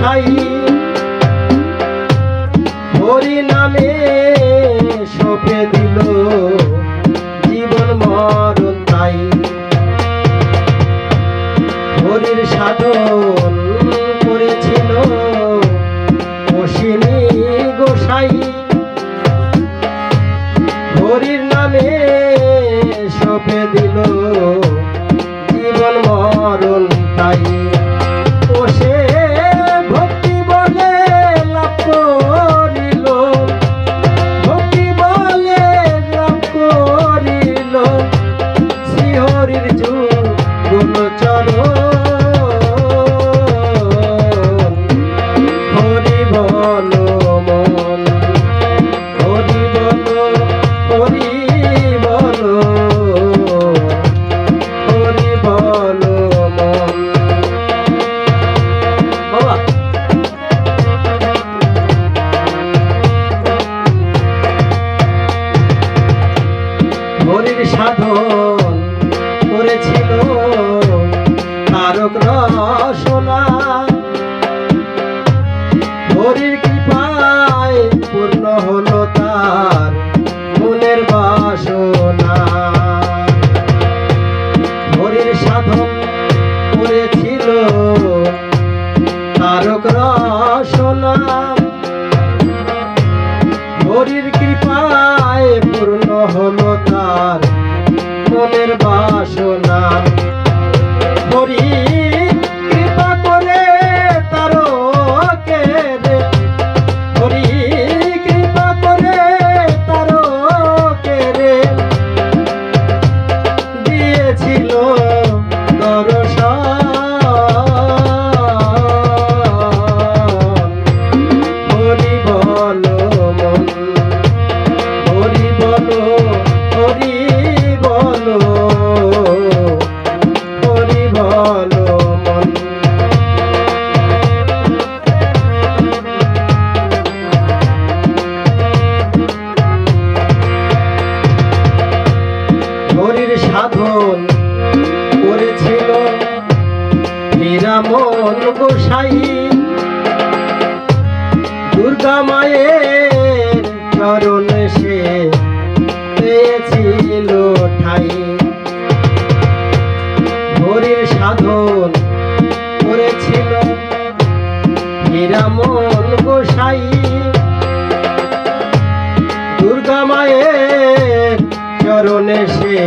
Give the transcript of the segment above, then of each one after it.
গোসাই হরি নামে সপে দিল জীবন মরণ তাই। হরির সাধন করেছিল অশ্বিনী গোসাই। হরির নামে সপে দিল জীবন মরণ তাই। সাধন করেছিল। তারক রসনা হরির কৃপায় পূর্ণ হলো তার মনের বাসনা। হরির সাধন করেছিল সাধন করেছিল। নিরামন গোসাই দুর্গা মায়ের চরণে সে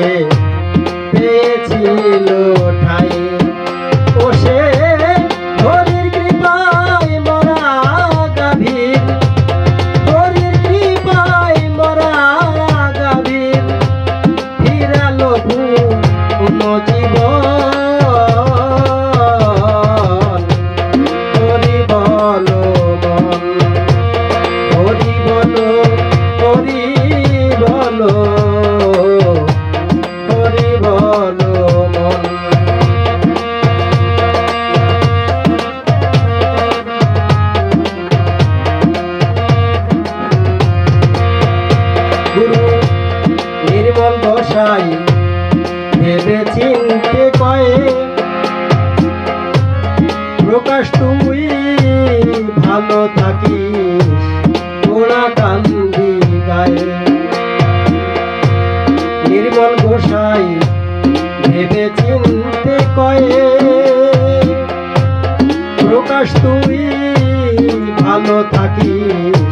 পেয়েছিল ঠাই। নির্মল ভেবে চিনতে কয়ে প্রকাশ, তুই ভালো থাকিস গোড়া কান্দি গায়ে। নির্মল গোসাই ভেবে চিনতে কয়ে প্রকাশ, তুই ভালো থাকিস